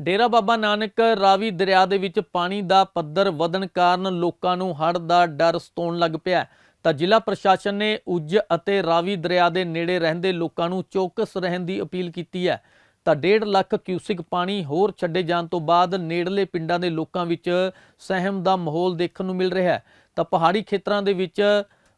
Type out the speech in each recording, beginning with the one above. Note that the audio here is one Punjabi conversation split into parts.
ਡੇਰਾ ਬਾਬਾ ਨਾਨਕ ਰਾਵੀ ਦਰਿਆ ਦੇ ਵਿੱਚ ਪਾਣੀ ਦਾ ਪੱਧਰ ਵਧਣ ਕਾਰਨ ਲੋਕਾਂ ਨੂੰ ਹੜ੍ਹ ਦਾ ਡਰ ਸਤਾਉਣ ਲੱਗ ਪਿਆ ਤਾਂ ਜ਼ਿਲ੍ਹਾ ਪ੍ਰਸ਼ਾਸਨ ਨੇ ਉੱਜ ਅਤੇ ਰਾਵੀ ਦਰਿਆ ਦੇ ਨੇੜੇ ਰਹਿੰਦੇ ਲੋਕਾਂ ਨੂੰ ਚੌਕਸ ਰਹਿਣ ਦੀ ਅਪੀਲ ਕੀਤੀ ਹੈ। ਤਾਂ 1.5 ਲੱਖ ਕਿਊਸਿਕ ਪਾਣੀ ਹੋਰ ਛੱਡੇ ਜਾਣ ਤੋਂ ਬਾਅਦ ਨੇੜਲੇ ਪਿੰਡਾਂ ਦੇ ਲੋਕਾਂ ਵਿੱਚ ਸਹਿਮ ਦਾ ਮਾਹੌਲ ਦੇਖਣ ਨੂੰ ਮਿਲ ਰਿਹਾ ਹੈ। ਤਾਂ ਪਹਾੜੀ ਖੇਤਰਾਂ ਦੇ ਵਿੱਚ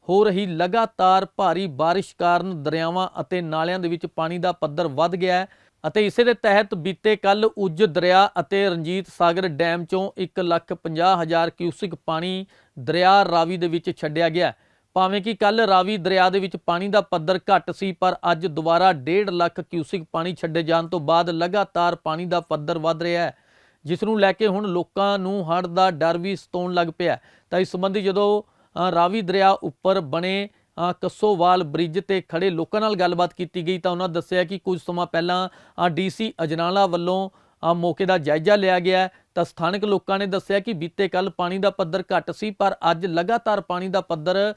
ਹੋ ਰਹੀ ਲਗਾਤਾਰ ਭਾਰੀ ਬਾਰਿਸ਼ ਕਾਰਨ ਦਰਿਆਵਾਂ ਅਤੇ ਨਾਲਿਆਂ ਦੇ ਵਿੱਚ ਪਾਣੀ ਦਾ ਪੱਧਰ ਵੱਧ ਗਿਆ ਹੈ। ਅਤੇ ਇਸੇ ਦੇ ਤਹਿਤ ਬੀਤੇ ਕੱਲ ਉੱਜ ਦਰਿਆ ਅਤੇ ਰਣਜੀਤ ਸਾਗਰ ਡੈਮ ਚੋਂ 1,50,000 ਕਿਊਸਿਕ ਪਾਣੀ ਦਰਿਆ ਰਾਵੀ ਦੇ ਵਿੱਚ ਛੱਡਿਆ ਗਿਆ। ਭਾਵੇਂ ਕਿ ਕੱਲ ਰਾਵੀ ਦਰਿਆ ਦੇ ਵਿੱਚ ਪਾਣੀ ਦਾ ਪੱਧਰ ਘੱਟ ਸੀ ਪਰ ਅੱਜ ਦੁਬਾਰਾ 1.5 ਲੱਖ ਕਿਊਸਿਕ ਪਾਣੀ ਛੱਡੇ ਜਾਣ ਤੋਂ ਬਾਅਦ ਲਗਾਤਾਰ ਪਾਣੀ ਦਾ ਪੱਧਰ ਵੱਧ ਰਿਹਾ ਹੈ ਜਿਸ ਨੂੰ ਲੈ ਕੇ ਹੁਣ ਲੋਕਾਂ ਨੂੰ ਹੜ੍ਹ ਦਾ ਡਰ ਵੀ ਸਤਾਉਣ ਲੱਗ ਪਿਆ ਤਾਂ ਇਸ ਸੰਬੰਧੀ ਜਦੋਂ ਰਾਵੀ ਦਰਿਆ ਉੱਪਰ ਬਣੇ ਕੱਸੋਵਾਲ ਬ੍ਰਿਜ ਤੇ ਖੜੇ ਲੋਕਾਂ ਨਾਲ ਗੱਲਬਾਤ ਕੀਤੀ ਗਈ ਤਾਂ ਉਹਨਾਂ ਦੱਸਿਆ ਕਿ ਕੁਝ ਸਮਾਂ ਪਹਿਲਾਂ ਡੀਸੀ ਅਜਨਾਲਾ ਵੱਲੋਂ ਮੌਕੇ ਦਾ ਜਾਇਜ਼ਾ ਲਿਆ ਗਿਆ ਤਾਂ ਸਥਾਨਕ ਲੋਕਾਂ ਨੇ ਦੱਸਿਆ ਕਿ ਬੀਤੇ ਕੱਲ ਪਾਣੀ ਦਾ ਪੱਧਰ ਘੱਟ ਸੀ, ਪਰ ਅੱਜ ਲਗਾਤਾਰ ਪਾਣੀ ਦਾ ਪੱਧਰ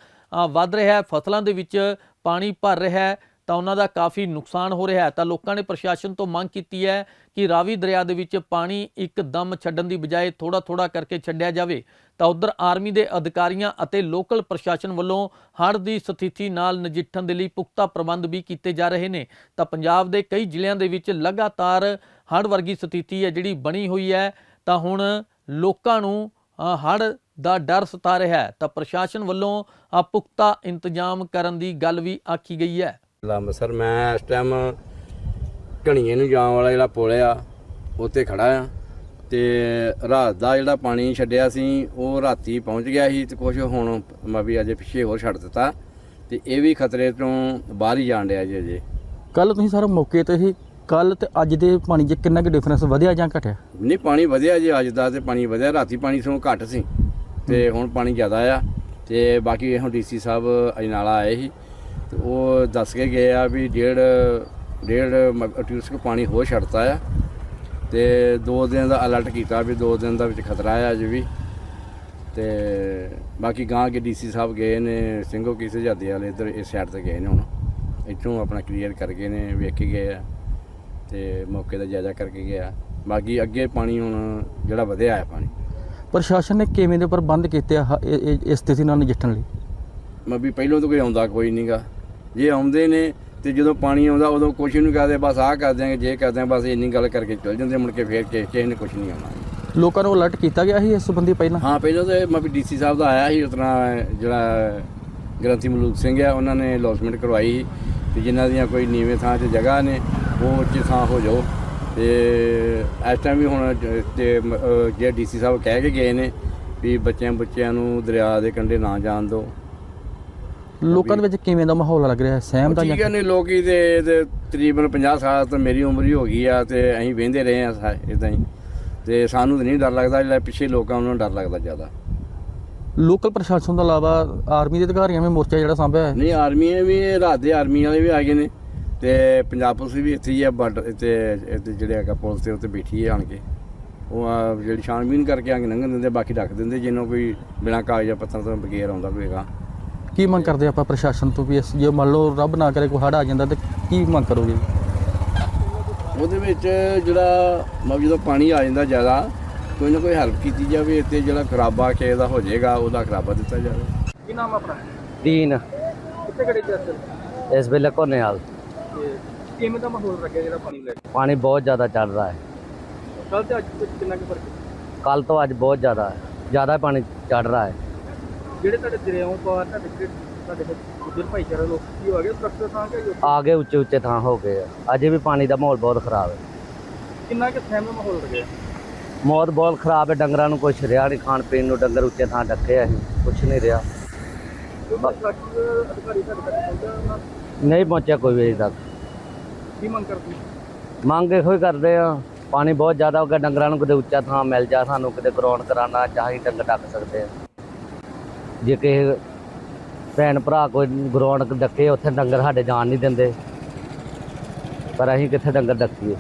ਵੱਧ ਰਿਹਾ ਹੈ। ਫਸਲਾਂ ਦੇ ਵਿੱਚ ਪਾਣੀ ਭਰ ਰਿਹਾ ਹੈ। ਤਾਂ ਉਹਨਾਂ ਦਾ ਕਾਫੀ ਨੁਕਸਾਨ ਹੋ ਰਿਹਾ ਹੈ। ਤਾਂ ਲੋਕਾਂ ਨੇ ਪ੍ਰਸ਼ਾਸਨ ਤੋਂ ਮੰਗ ਕੀਤੀ ਹੈ ਕਿ ਰਾਵੀ ਦਰਿਆ ਦੇ ਵਿੱਚ ਪਾਣੀ ਇੱਕਦਮ ਛੱਡਣ ਦੀ ਬਜਾਏ ਥੋੜਾ ਥੋੜਾ ਕਰਕੇ ਛੱਡਿਆ ਜਾਵੇ। ਤਾਂ ਉਧਰ ਆਰਮੀ ਦੇ ਅਧਿਕਾਰੀਆਂ ਅਤੇ ਲੋਕਲ ਪ੍ਰਸ਼ਾਸਨ ਵੱਲੋਂ ਹੜ੍ਹ ਦੀ ਸਥਿਤੀ ਨਾਲ ਨਜਿੱਠਣ ਦੇ ਲਈ ਪੁਖਤਾ ਪ੍ਰਬੰਧ ਵੀ ਕੀਤੇ ਜਾ ਰਹੇ ਨੇ। ਤਾਂ ਪੰਜਾਬ ਦੇ ਕਈ ਜ਼ਿਲ੍ਹਿਆਂ ਦੇ ਵਿੱਚ ਲਗਾਤਾਰ ਹੜ੍ਹ ਵਰਗੀ ਸਥਿਤੀ ਹੈ ਜਿਹੜੀ ਬਣੀ ਹੋਈ ਹੈ। ਤਾਂ ਹੁਣ ਲੋਕਾਂ ਨੂੰ ਹੜ੍ਹ ਦਾ ਡਰ ਸਤਾ ਰਿਹਾ ਹੈ। ਤਾਂ ਪ੍ਰਸ਼ਾਸਨ ਵੱਲੋਂ ਪੁਖਤਾ ਇੰਤਜ਼ਾਮ ਕਰਨ ਦੀ ਗੱਲ ਵੀ ਆਖੀ ਗਈ ਹੈ। ਲੰਬ। ਸਰ ਮੈਂ ਇਸ ਟਾਈਮ ਘਣੀਏ ਨੂੰ ਜਾਣ ਵਾਲਾ ਜਿਹੜਾ ਪੁਲ ਆ ਉੱਤੇ ਖੜਾ ਆ। ਤੇ ਰਾਤ ਦਾ ਜਿਹੜਾ ਪਾਣੀ ਛੱਡਿਆ ਸੀ ਉਹ ਰਾਤੀ ਪਹੁੰਚ ਗਿਆ ਸੀ ਤੇ ਕੁਝ ਹੁਣ ਮੈਂ ਵੀ ਅਜੇ ਪਿੱਛੇ ਹੋਰ ਛੱਡ ਦਿੱਤਾ। ਤੇ ਇਹ ਵੀ ਖਤਰੇ ਤੋਂ ਬਾਹਰ ਹੀ ਜਾਣ ਡਿਆ ਜੀ ਅਜੇ। ਕੱਲ ਤੁਸੀਂ ਸਰ ਮੌਕੇ ਤੇ ਹੀ ਕੱਲ ਤੇ ਅੱਜ ਦੇ ਪਾਣੀ 'ਚ ਕਿੰਨਾ ਕੁ ਡਿਫਰੈਂਸ ਵਧਿਆ ਜਾਂ ਘਟਿਆ? ਨਹੀਂ ਪਾਣੀ ਵਧਿਆ ਜੀ ਅੱਜ ਦਾ ਤੇ ਪਾਣੀ ਵਧਿਆ। ਰਾਤੀ ਪਾਣੀ ਤੋਂ ਘੱਟ ਸੀ ਤੇ ਹੁਣ ਪਾਣੀ ਜ਼ਿਆਦਾ ਆ। ਤੇ ਬਾਕੀ ਹੁਣ ਡੀਸੀ ਸਾਹਿਬ ਅਜਨਾਲਾ ਆਏ ਸੀ। ਤੇ ਉਹ ਦੱਸ ਕੇ ਗਏ ਆ ਵੀ ਡੇਢ ਡੇਢ ਟਿਊਸਕ ਪਾਣੀ ਹੋਰ ਛੱਡਤਾ ਆ। ਤੇ ਦੋ ਦਿਨ ਦਾ ਅਲਰਟ ਕੀਤਾ ਵੀ ਦੋ ਦਿਨ ਦਾ ਵਿੱਚ ਖਤਰਾ ਆ ਅਜੇ ਵੀ। ਤੇ ਬਾਕੀ ਗਾਂ ਕੇ ਡੀਸੀ ਸਾਹਿਬ ਗਏ ਨੇ, ਸਿੰਘੋ ਕਿਸੇ ਜਾਦੇ ਵਾਲੇ ਇੱਧਰ ਇਸ ਸਾਈਡ ਤੇ ਗਏ ਨੇ ਹੁਣ। ਇੱਥੋਂ ਆਪਣਾ ਕਲੀਅਰ ਕਰ ਗਏ ਨੇ, ਵੇਖ ਕੇ ਗਏ ਆ। ਤੇ ਮੌਕੇ ਦਾ ਜਾਇਜ਼ਾ ਕਰਕੇ ਗਿਆ ਬਾਕੀ ਅੱਗੇ ਪਾਣੀ ਹੁਣ ਜਿਹੜਾ ਵਧਿਆ ਹੈ ਪਾਣੀ। ਪ੍ਰਸ਼ਾਸਨ ਨੇ ਕਿਵੇਂ ਦੇ ਪ੍ਰਬੰਧ ਕੀਤੇ ਆ ਇਹ- ਇਸ ਸਥਿਤੀ ਨਾਲ ਨਜਿੱਠਣ ਲਈ? ਮੈਂ ਵੀ ਪਹਿਲਾਂ ਤੋਂ ਕੋਈ ਆਉਂਦਾ ਕੋਈ ਨਹੀਂਗਾ ਜੇ ਆਉਂਦੇ ਨੇ ਤੇ ਜਦੋਂ ਪਾਣੀ ਆਉਂਦਾ ਉਦੋਂ ਕੁਛ ਨਹੀਂ ਕਰਦੇ ਬਸ ਆਹ ਕਰ ਦਿਆਂਗੇ ਜੇ ਕਰ ਦਿਆਂਗੇ ਬਸ ਇੰਨੀ ਗੱਲ ਕਰਕੇ ਚਲ ਜਾਂਦੇ ਮੁੜ ਕੇ ਫੇਰ ਕਿਸੇ ਕਿਸੇ ਨੇ ਕੁਛ ਨਹੀਂ ਆਉਣਾ। ਲੋਕਾਂ ਨੂੰ ਅਲਰਟ ਕੀਤਾ ਗਿਆ ਸੀ ਇਸ ਸੰਬੰਧੀ ਪਹਿਲਾਂ? ਹਾਂ ਪਹਿਲਾਂ ਤਾਂ ਮੈਂ ਵੀ ਡੀਸੀ ਸਾਹਿਬ ਦਾ ਆਇਆ ਸੀ ਉਤਨਾ ਜਿਹੜਾ ਗ੍ਰੰਥੀ ਮਲੂਕ ਸਿੰਘ ਆ ਉਹਨਾਂ ਨੇ ਅਲੌਸਮੈਂਟ ਕਰਵਾਈ ਤੇ ਜਿਨ੍ਹਾਂ ਦੀਆਂ ਕੋਈ ਨੀਵੇਂ ਥਾਂ 'ਚ ਜਗ੍ਹਾ ਨੇ ਉਹ ਉੱਚੀ ਥਾਂ ਹੋ ਜਾਓ। ਤੇ ਇਸ ਟਾਈਮ ਵੀ ਹੁਣ ਤੇ ਜੇ ਡੀਸੀ ਸਾਹਿਬ ਕਹਿ ਕੇ ਗਏ ਨੇ ਵੀ ਬੱਚਿਆਂ ਬੱਚਿਆਂ ਨੂੰ ਦਰਿਆ ਦੇ ਕੰਢੇ ਨਾ ਜਾਣ ਦਿਓ। ਲੋਕਾਂ ਦੇ ਵਿੱਚ ਕਿਵੇਂ ਦਾ ਮਾਹੌਲ ਲੱਗ ਰਿਹਾ? ਹੈ ਸਹਿਮ ਦਾ ਠੀਕ ਹੈ ਨੇ ਲੋਕੀ ਤੇ ਤੇ ਤਕਰੀਬਨ 50 ਸਾਲ ਤੋਂ ਮੇਰੀ ਉਮਰ ਹੀ ਹੋ ਗਈ ਆ ਤੇ ਅਸੀਂ ਵਹਿੰਦੇ ਰਹੇ ਆ ਇਦਾਂ ਹੀ। ਤੇ ਸਾਨੂੰ ਤਾਂ ਨਹੀਂ ਡਰ ਲੱਗਦਾ ਜਿਹੜਾ ਪਿੱਛੇ ਲੋਕਾਂ ਨੂੰ ਡਰ ਲੱਗਦਾ ਜ਼ਿਆਦਾ। ਲੋਕਲ ਪ੍ਰਸ਼ਾਸਨ ਤੋਂ ਇਲਾਵਾ ਆਰਮੀ ਦੇ ਅਧਿਕਾਰੀਆਂ ਵੀ ਮੋਰਚਾ ਜਿਹੜਾ ਸਾਂਭਿਆ ਹੈ? ਨਹੀਂ ਆਰਮੀ ਵੀ ਰਾਤ ਦੇ ਆਰਮੀ ਵਾਲੇ ਵੀ ਆ ਗਏ ਨੇ ਤੇ ਪੰਜਾਬ ਪੁਲਿਸ ਵੀ ਇੱਥੇ ਹੀ ਆ ਬਾਰਡਰ ਤੇ ਇੱਥੇ ਜਿਹੜੇ ਹੈਗਾ ਪੁਲਿਸ ਤੇ ਉੱਤੇ ਬੈਠੀ ਹੈ ਆਣ ਕੇ। ਉਹ ਆ ਜਿਹੜੀ ਛਾਣਬੀਨ ਕਰਕੇ ਆ ਕੇ ਲੰਘਣ ਦਿੰਦੇ ਬਾਕੀ ਰੱਖ ਦਿੰਦੇ ਜਿਹਨੂੰ ਕੋਈ ਬਿਨਾਂ ਕਾਗਜ਼ਾਂ ਪੱਤਰਾਂ ਤੋਂ ਬਗੈਰ ਆਉਂਦਾ ਹੋਵੇਗਾ। ਕੀ ਮੰਗ ਕਰਦੇ ਆਪਾਂ ਪ੍ਰਸ਼ਾਸਨ ਤੋਂ ਵੀ ਜੇ ਮੰਨ ਲਓ ਰੱਬ ਨਾ ਕਰੇ ਕੋਈ ਹੜ ਆ ਜਾਂਦਾ ਤੇ ਕੀ ਮੰਗ ਕਰੋਗੇ? ਉਹਦੇ ਵਿੱਚ ਜਿਹੜਾ ਮਤਲਬ ਜਦੋਂ ਪਾਣੀ ਆ ਜਾਂਦਾ ਜ਼ਿਆਦਾ ਕੋਈ ਨਾ ਕੋਈ ਹੈਲਪ ਕੀਤੀ ਜਾਵੇ ਤੇ ਜਿਹੜਾ ਖਰਾਬਾ ਕਿਸੇ ਦਾ ਹੋ ਜਾਏਗਾ ਉਹਦਾ ਖਰਾਬਾ ਦਿੱਤਾ ਜਾਵੇ। ਕੀ ਨਾਮ ਆਪਣਾ? ਦੀਨ। ਕਿੱਥੇ ਘੜੇ ਚ ਇਸ ਵੇਲੇ ਕੋਨੇ ਹਾਲ ਕਿਵੇਂ ਦਾ ਮਾਹੌਲ ਰੱਖਿਆ ਜਿਹੜਾ ਪਾਣੀ ਲੈ ਕੇ? ਪਾਣੀ ਬਹੁਤ ਜ਼ਿਆਦਾ ਚੱਲ ਰਿਹਾ ਹੈ। ਕੱਲ ਤੇ ਅੱਜ ਕਿੰਨਾ ਕੁ ਫ਼ਰਕ ਕੱਲ ਤੋਂ ਅੱਜ ਬਹੁਤ ਜ਼ਿਆਦਾ ਹੈ। ਜ਼ਿਆਦਾ ਪਾਣੀ ਚੜ ਰਿਹਾ ਹੈ। ਜਿਹੜੇ ਤੁਹਾਡੇ ਦਰਿਆਓਂ ਪਾਰ ਤੁਹਾਡੇ ਜਿਹੜੇ ਤੁਹਾਡੇ ਗੁੱਜਰ ਭਾਈਚਾਰਾ ਲੋਕ ਕੀ ਹੋ ਗਏ ਸੁਰੱਖਿਅਤ ਥਾਂ ਕਿ ਆ ਗਏ ਉੱਚੇ ਉੱਚੇ ਥਾਂ ਹੋ ਗਏ ਆ। ਅਜੇ ਵੀ ਪਾਣੀ ਦਾ ਮਾਹੌਲ ਬਹੁਤ ਖਰਾਬ ਹੈ। ਕਿੰਨਾ ਕਿ ਸਹਿਮੇ ਮਾਹੌਲ ਰਿਹਾ? ਮੌਤ ਬਹੁਤ ਖਰਾਬ ਹੈ ਡੰਗਰਾਂ ਨੂੰ ਕੁਛ ਰਿਹਾ ਨਹੀਂ ਖਾਣ ਪੀਣ ਨੂੰ ਡੰਗਰ ਉੱਚੇ ਥਾਂ ਡੱਕੇ ਅਸੀਂ ਕੁਛ ਨਹੀਂ ਰਿਹਾ। ਨਹੀਂ ਪਹੁੰਚਿਆ ਕੋਈ ਵੀ ਅਜੇ ਤੱਕ। ਕੀ ਮੰਗ ਕਰਦੇ ਮੰਗ ਇਹੋ ਹੀ ਕਰਦੇ ਆ ਪਾਣੀ ਬਹੁਤ ਜ਼ਿਆਦਾ ਹੋ ਗਿਆ ਡੰਗਰਾਂ ਨੂੰ ਕਿਤੇ ਉੱਚਾ ਥਾਂ ਮਿਲ ਜਾ ਸਾਨੂੰ ਕਿਤੇ ਗਰਾਉਂਡ ਕਰਾਣਾ ਚਾਹੀ ਡੰਗਰ ਡੱਕ ਸਕਦੇ ਆ। ਜੇ ਕਿਸੇ ਭੈਣ ਭਰਾ ਕੋਈ ਗਰਾਉਂਡ ਡੱਕੇ, ਉੱਥੇ ਡੰਗਰ ਸਾਡੇ ਜਾਣ ਨਹੀਂ ਦਿੰਦੇ। ਪਰ ਅਸੀਂ ਕਿੱਥੇ ਡੰਗਰ ਡੱਕੀਏ?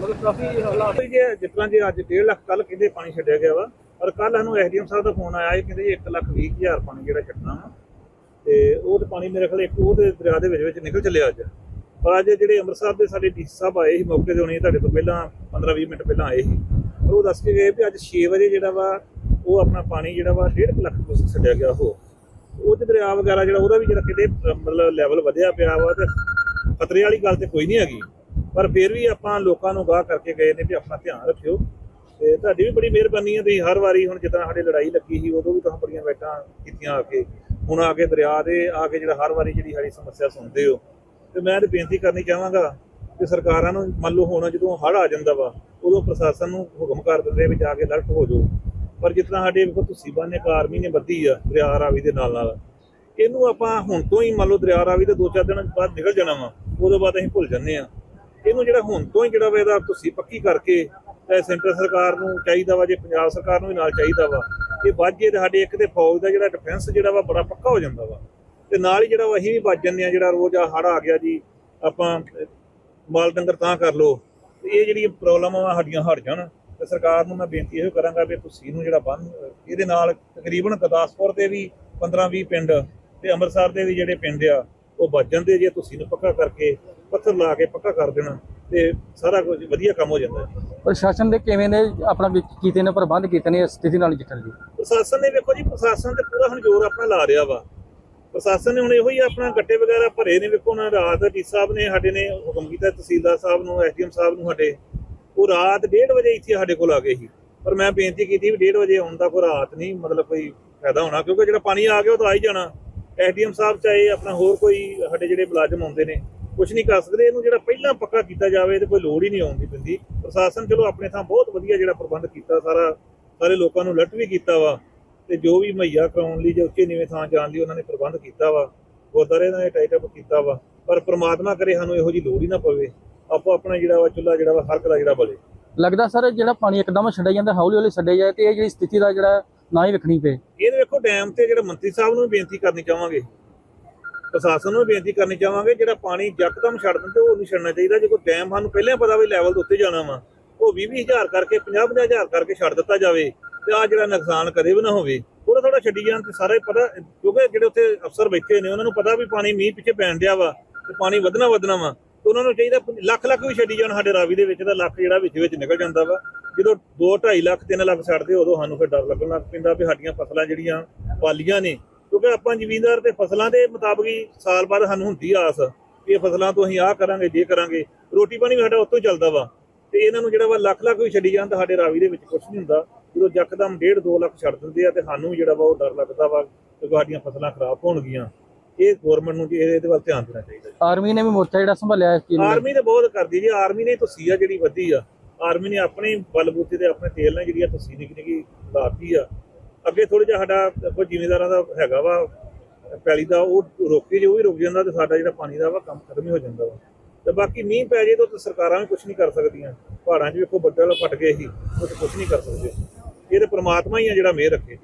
ਮਤਲਬ ਕਾਫੀ ਹਾਲਾਤ ਜੇ ਜਿਸ ਤਰ੍ਹਾਂ ਜੀ ਅੱਜ 1.5 ਲੱਖ ਕੱਲ ਕਹਿੰਦੇ ਪਾਣੀ ਛੱਡਿਆ ਗਿਆ ਵਾ, ਔਰ ਕੱਲ ਸਾਨੂੰ ਐਸਡੀਐਮ ਸਾਹਿਬ ਦਾ ਫੋਨ ਆਇਆ ਕਹਿੰਦੇ 1 ਲੱਖ 20 ਹਜ਼ਾਰ ਪਾਣੀ ਜਿਹੜਾ ਛੱਡਣਾ ਵਾ। ਤੇ ਉਹ ਤੇ ਪਾਣੀ ਮੇਰੇ ਖਿਆਲ ਇੱਕ ਉਹ ਤੇ ਦਰਿਆ ਦੇ ਵਿੱਚ ਵਿੱਚ ਨਿਕਲ ਚੱਲਿਆ ਅੱਜ। ਪਰ ਅੱਜ ਜਿਹੜੇ ਅੰਮ੍ਰਿਤਸਰ ਦੇ ਸਾਡੇ ਡੀਸੀ ਸਾਹਿਬ ਆਏ ਸੀ, ਮੌਕੇ ਤੇ ਹੋਣੇ ਤੁਹਾਡੇ ਤੋਂ ਪਹਿਲਾਂ 15-20 ਮਿੰਟ ਪਹਿਲਾਂ ਆਏ ਸੀ। ਉਹ ਦੱਸ ਕੇ ਗਏ ਵੀ ਅੱਜ 6 ਵਜੇ ਜਿਹੜਾ ਵਾ ਉਹ ਆਪਣਾ ਪਾਣੀ ਜਿਹੜਾ ਵਾ 1.5 ਲੱਖ ਕੁ ਛੱਡਿਆ ਗਿਆ ਉਹ। ਉਹ ਤੇ ਦਰਿਆ ਵਗੈਰਾ ਜਿਹੜਾ ਉਹਦਾ ਵੀ ਜਿਹੜਾ ਕਿਤੇ ਮਤਲਬ ਲੈਵਲ ਵਧਿਆ ਪਿਆ ਵਾ ਤੇ ਖਤਰੇ ਵਾਲੀ ਗੱਲ ਤੇ ਕੋਈ ਨਹੀਂ ਹੈਗੀ। ਪਰ ਫਿਰ ਵੀ ਆਪਾਂ ਲੋਕਾਂ ਨੂੰ ਗਾਹ ਕਰਕੇ ਗਏ ਨੇ ਵੀ ਆਪਣਾ ਧਿਆਨ ਰੱਖਿਓ। ਤੇ ਤੁਹਾਡੀ ਵੀ ਬੜੀ ਮਿਹਰਬਾਨੀ ਹੈ ਤੁਸੀਂ ਹਰ ਵਾਰੀ ਹੁਣ ਜਿੱਦਾਂ ਸਾਡੇ ਲੜਾਈ ਲੱਗੀ ਸੀ, ਉਦੋਂ ਵੀ ਤੁਸੀਂ ਬੜੀਆਂ ਬੈਠਾਂ ਕੀਤੀਆਂ ਆ ਕੇ। ਹੁਣ ਆ ਕੇ ਦਰਿਆ ਦੇ ਆ ਕੇ ਜਿਹੜਾ ਹਰ ਵਾਰੀ ਜਿਹੜੀ ਸਾਡੀ ਸਮੱਸਿਆ ਸੁਣਦੇ ਹੋ। ਤੇ ਮੈਂ ਤੇ ਬੇਨਤੀ ਕਰਨੀ ਚਾਹਾਂਗਾ ਕਿ ਸਰਕਾਰਾਂ ਨੂੰ ਮੰਨ ਲਓ ਹੁਣ ਜਦੋਂ ਹੜ ਆ ਜਾਂਦਾ ਵਾ, ਉਦੋਂ ਪ੍ਰਸ਼ਾਸਨ ਨੂੰ ਹੁਕਮ ਕਰ ਦਿੰਦੇ ਵੀ ਜਾ ਕੇ ਅਲਰਟ ਹੋ ਜਾਓ। ਪਰ ਜਿਤਨਾ ਸਾਡੇ ਵੇਖੋ ਤੁਸੀਂ ਬੰਨੇ ਇੱਕ ਆਰਮੀ ਨੇ ਬੱਧੀ ਆ, ਦਰਿਆ ਰਾਵੀ ਦੇ ਨਾਲ ਨਾਲ। ਇਹਨੂੰ ਆਪਾਂ ਹੁਣ ਤੋਂ ਹੀ ਮੰਨ ਲਓ ਦਰਿਆ ਰਾਵੀ ਦੇ ਦੋ ਚਾਰ ਦਿਨ ਬਾਅਦ ਨਿਕਲ ਜਾਣਾ ਵਾ, ਉਦੋਂ ਬਾਅਦ ਅਸੀਂ ਭੁੱਲ ਜੰਨੇ ਆ। ਇਹਨੂੰ ਜਿਹੜਾ ਹੁਣ ਤੋਂ ਹੀ ਜਿਹੜਾ ਵਾ ਇਹਦਾ ਤੁਸੀਂ ਪੱਕੀ ਕਰਕੇ ਸੈਂਟਰ ਸਰਕਾਰ ਨੂੰ ਚਾਹੀਦਾ ਵਾ, ਜੇ ਪੰਜਾਬ ਸਰਕਾਰ ਨੂੰ ਵੀ ਨਾਲ ਚਾਹੀਦਾ ਵਾ, ਇਹ ਵਾਜੇ ਤੇ ਸਾਡੇ ਇੱਕ ਤੇ ਫੌਜ ਦਾ ਜਿਹੜਾ ਡਿਫੈਂਸ ਜਿਹੜਾ ਵਾ ਬੜਾ ਪੱਕਾ ਹੋ ਜਾਂਦਾ ਵਾ। ਤੇ ਨਾਲ ਹੀ ਜਿਹੜਾ ਵਾ ਅਸੀਂ ਵੀ ਵੱਜ ਜੰਨੇ ਆ, ਜਿਹੜਾ ਰੋਜ਼ ਆ ਹੜ ਆ ਗਿਆ ਜੀ, ਆਪਾਂ ਮਾਲ ਡੰਗਰ ਤਾਂ ਕਰ ਲੋ ਇਹ ਜਿਹੜੀ ਪ੍ਰੋਬਲਮ ਆ, ਸਾਡੀਆਂ ਹਟ ਜਾਣ। ਤੇ ਸਰਕਾਰ ਨੂੰ ਮੈਂ ਬੇਨਤੀ ਇਹੋ ਕਰਾਂਗਾ ਵੀ ਤੁਸੀਂ ਨੂੰ ਜਿਹੜਾ ਬੰਨ ਇਹਦੇ ਨਾਲ ਤਕਰੀਬਨ ਗੁਰਦਾਸਪੁਰ ਦੇ ਵੀ 15-20 ਪਿੰਡ ਤੇ ਅੰਮ੍ਰਿਤਸਰ ਦੇ ਵੀ ਜਿਹੜੇ ਪਿੰਡ ਆ ਉਹ ਬਚ ਜਾਂਦੇ ਜੇ ਤੁਸੀਂ ਨੂੰ ਪੱਕਾ ਕਰਕੇ ਪੱਥਰ ਲਾ ਕੇ ਪੱਕਾ ਕਰ ਦੇਣਾ ਤੇ ਸਾਰਾ ਕੁਝ ਵਧੀਆ ਕੰਮ ਹੋ ਜਾਂਦਾ ਪ੍ਰਸ਼ਾਸਨ ਦੇ ਕਿਵੇਂ ਨੇ ਆਪਣਾ ਕੀਤੇ ਨੇ ਪ੍ਰਬੰਧ ਕੀਤੇ ਨੇ ਇਸ ਸਥਿਤੀ ਨਾਲ ਨਜਿੱਠਣ ਲਈ? ਪ੍ਰਸ਼ਾਸਨ ਨੇ ਵੇਖੋ ਜੀ ਪ੍ਰਸ਼ਾਸਨ ਤੇ ਪੂਰਾ ਹੁਣ ਜ਼ੋਰ ਆਪਣਾ ਲਾ ਰਿਹਾ ਵਾ। ਪ੍ਰਸ਼ਾਸਨ ਨੇ ਹੁਣ ਇਹੋ ਹੀ ਆਪਣਾ ਗੱਟੇ ਵਗੈਰਾ ਭਰੇ ਨੇ ਵੇਖੋ ਨਾ ਰਾਤ ਡੀ ਸਾਹਿਬ ਨੇ ਸਾਡੇ ਨੇ ਹੁਕਮ ਕੀਤਾ ਤਹਿਸੀਲਦਾਰ ਸਾਹਿਬ ਨੂੰ ਐਸਡੀਐਮ ਸਾਹਿਬ ਨੂੰ ਸਾਡੇ ਉਹ ਰਾਤ 1:30 ਵਜੇ ਇੱਥੇ ਸਾਡੇ ਕੋਲ ਆ ਗਏ ਸੀ। ਪਰ ਮੈਂ ਬੇਨਤੀ ਕੀਤੀ ਵੀ 1:30 ਵਜੇ ਆਉਣ ਦਾ ਕੋਈ ਰਾਤ ਨਹੀਂ, ਮਤਲਬ ਕੋਈ ਫਾਇਦਾ ਹੋਣਾ, ਕਿਉਂਕਿ ਜਿਹੜਾ ਪਾਣੀ ਆ ਗਿਆ ਉਹ ਤਾਂ ਆ ਹੀ ਜਾਣਾ। ਐਸਡੀਐਮ ਸਾਹਿਬ ਚਾਹੇ ਆਪਣਾ ਹੋਰ ਕੋਈ ਸਾਡੇ ਜਿਹੜੇ ਮੁਲਾਜ਼ਮ ਆਉਂਦੇ ਨੇ ਕੁਝ ਨਹੀਂ ਕਰ ਸਕਦੇ। ਇਹਨੂੰ ਜਿਹੜਾ ਪਹਿਲਾਂ ਪੱਕਾ ਕੀਤਾ ਜਾਵੇ ਤੇ ਕੋਈ ਲੋੜ ਹੀ ਨਹੀਂ ਆਉਣ ਦੀ ਪੈਂਦੀ। ਪ੍ਰਸ਼ਾਸਨ ਚਲੋ ਆਪਣੇ ਥਾਂ ਬਹੁਤ ਵਧੀਆ ਜਿਹੜਾ ਪ੍ਰਬੰਧ ਕੀਤਾ, ਸਾਰਾ, ਸਾਰੇ ਲੋਕਾਂ ਨੂੰ ਅਲਰਟ ਵੀ ਕੀਤਾ ਵਾ। ਤੇ ਜੋ ਵੀ ਮੁਹੱਈਆ ਕਰਾਉਣ ਲਈ ਜਾਂ ਉੱਚੇ ਨੀਵੇਂ ਥਾਂ ਜਾਣ ਲਈ ਉਹਨਾਂ ਨੇ ਪ੍ਰਬੰਧ ਕੀਤਾ ਵਾ। ਗੁਰਦਾਰੇ ਨਾਲ ਟਾਈਟ ਅਪ ਕੀਤਾ ਵਾ। ਪਰ ਪ੍ਰਮਾਤਮਾ ਕਰੇ ਸਾਨੂੰ ਇਹੋ ਜੀ ਲੋੜ ਹੀ ਨਾ ਪਵੇ। ਆਪੋ ਆਪਣਾ ਜਿਹੜਾ ਵਾ ਚੁੱਲਾ ਜਿਹੜਾ ਵਾ ਹਰ ਦਾ ਜਿਹੜਾ ਬਲੇ। ਲੱਗਦਾ ਸਰ ਜਿਹੜਾ ਪਾਣੀ ਇੱਕਦਮ ਛੱਡਿਆ ਜਾਂਦਾ ਹੌਲੀ ਹੌਲੀ ਛੱਡਿਆ ਜਾਏ ਤੇ ਇਹ ਜਿਹੜੀ ਸਥਿਤੀ ਦਾ ਜਿਹੜਾ ਨਾ ਹੀ ਵੇਖਣੀ ਪਏ। ਇਹ ਵੇਖੋ ਡੈਮ ਤੇ ਜਿਹੜਾ ਮੰਤਰੀ ਸਾਹਿਬ ਨੂੰ ਬੇਨਤੀ ਕਰਨੀ ਚਾਹਾਂਗੇ। ਪ੍ਰਸ਼ਾਸਨ ਨੂੰ ਬੇਨਤੀ ਕਰਨੀ ਚਾਹਾਂਗੇ ਜਿਹੜਾ ਪਾਣੀ ਯਕਦਮ ਛੱਡ ਦਿੰਦੇ ਉਹ ਨਹੀਂ ਛੱਡਣਾ ਚਾਹੀਦਾ। ਜੇ ਕੋਈ ਡੈਮ ਸਾਨੂੰ ਪਹਿਲਾਂ ਪਤਾ ਵੀ ਲੈਵਲ ਦੇ ਉੱਤੇ ਜਾਣਾ ਵਾ ਉਹ 20 ਹਜ਼ਾਰ ਕਰਕੇ 50 ਹਜ਼ਾਰ ਕਰਕੇ ਛੱਡ ਦਿੱਤਾ ਜਾਵੇ ਤੇ ਆ ਜਿਹੜਾ ਨੁਕਸਾਨ ਕਦੇ ਵੀ ਨਾ ਹੋਵੇ। ਥੋੜਾ ਥੋੜਾ ਛੱਡੀ ਜਾਣ ਤੇ ਸਾਰੇ ਪਤਾ ਕਿਉਂਕਿ ਜਿਹੜੇ ਉੱਥੇ ਅਫਸਰ ਬੈਠੇ ਨੇ ਉਹਨਾਂ ਨੂੰ ਪਤਾ ਵੀ ਪਾਣੀ ਮੀਂਹ ਪਿੱਛੇ ਪੈਣ ਡਿਆ ਵਾ ਤੇ ਪਾਣੀ ਵਧਣਾ ਵਧਣਾ ਵਾ। ਉਹਨਾਂ ਨੂੰ ਚਾਹੀਦਾ ਲੱਖ ਲੱਖ ਵੀ ਛੱਡੀ ਜਾਣ ਸਾਡੇ ਰਾਵੀ ਦੇ ਵਿੱਚ ਤਾਂ ਲੱਖ ਜਿਹੜਾ ਵਿੱਚ ਵਿੱਚ ਨਿਕਲ ਜਾਂਦਾ ਵਾ। ਜਦੋਂ 2 2.5 ਲੱਖ 3 ਲੱਖ ਛੱਡਦੇ ਉਦੋਂ ਸਾਨੂੰ ਫਿਰ ਡਰ ਲੱਗਣ ਲੱਗ ਪੈਂਦਾ ਵੀ ਸਾਡੀਆਂ ਫਸਲਾਂ ਜਿਹੜੀਆਂ ਪਾਲੀਆਂ ਨੇ। ਕਿਉਂਕਿ ਆਪਾਂ ਜ਼ਮੀਨਦਾਰ ਤੇ ਫਸਲਾਂ ਦੇ ਮੁਤਾਬਕ ਹੀ ਸਾਲ ਬਾਅਦ ਸਾਨੂੰ ਹੁੰਦੀ ਆਸ ਵੀ ਇਹ ਫਸਲਾਂ ਤੋਂ ਅਸੀਂ ਆਹ ਕਰਾਂਗੇ, ਜੇ ਕਰਾਂਗੇ। ਰੋਟੀ ਪਾਣੀ ਵੀ ਸਾਡਾ ਉੱਤੋਂ ਹੀ ਚੱਲਦਾ ਵਾ। ਤੇ ਇਹਨਾਂ ਨੂੰ ਜਿਹੜਾ ਵਾ ਲੱਖ ਲੱਖ ਵੀ ਛੱਡੀ ਜਾਣ ਤਾਂ ਸਾਡੇ ਰਾਵੀ ਦੇ ਵਿੱਚ ਕੁਝ ਨਹੀਂ ਹੁੰਦਾ। ਜਦੋਂ ਯਕਦਮ 1.5 2 ਲੱਖ ਛੱਡ ਦਿੰਦੇ ਆ ਤੇ ਸਾਨੂੰ ਵੀ ਜਿਹੜਾ ਵਾ ਉਹ ਡਰ ਲੱਗਦਾ ਵਾ ਕਿ ਸਾਡੀਆਂ ਫਸਲਾਂ ਖਰਾਬ ਹੋਣਗੀਆਂ। ਇਹ ਗਵਰਨਮੈਂਟ ਨੂੰ ਜੀ ਇਹਦੇ ਵੱਲ ਧਿਆਨ ਦੇਣਾ ਚਾਹੀਦਾ ਆਰਮੀ ਨੇ ਵੀ ਮੋਰਚਾ ਜਿਹੜਾ ਸੰਭਾਲਿਆ ਇਸ ਚੀਜ਼ ਨੂੰ ਆਰਮੀ ਤੇ ਬਹੁਤ ਕਰਦੀ ਜੀ। ਆਰਮੀ ਨੇ ਤੁਸੀਂ ਆ ਜਿਹੜੀ ਵਧੀ ਆ। ਆਰਮੀ ਨੇ ਆਪਣੇ ਬਲਬੂਤੇ ਤੇ ਆਪਣੇ ਤੇਲ ਨਾਲ ਜਿਹੜੀ ਆ ਤੁਸੀਂ ਨਿੱਕੀ ਨਿੱਕੀ ਲਾਤੀ ਆ। ਅੱਗੇ ਥੋੜਾ ਜਿਹਾ ਸਾਡਾ ਕੋਈ ਜ਼ਿਮੀਂਦਾਰਾਂ ਦਾ ਹੈਗਾ ਵਾ ਪੈਲੀ ਦਾ ਉਹ ਰੋਕੀ ਜੇ ਉਹ ਵੀ ਰੁਕ ਜਾਂਦਾ ਤੇ ਸਾਡਾ ਜਿਹੜਾ ਪਾਣੀ ਦਾ ਵਾ ਕੰਮ ਖਤਮ ਹੀ ਹੋ ਜਾਂਦਾ ਵਾ। ਤੇ ਬਾਕੀ ਮੀਂਹ ਪੈ ਜੇ ਤਾਂ ਸਰਕਾਰਾਂ ਵੀ ਕੁਝ ਨਹੀਂ ਕਰ ਸਕਦੀਆਂ। ਪਹਾੜਾਂ 'ਚ ਵੇਖੋ ਬੱਦਲ ਫਟ ਗਏ ਸੀ ਉਹ ਕੁਝ ਨਹੀਂ ਕਰ ਸਕਦੇ। ਇਹ ਤੇ ਪ੍ਰਮਾਤਮਾ ਹੀ ਆ ਜਿਹੜਾ ਮਿਹਰ ਰੱਖੇ।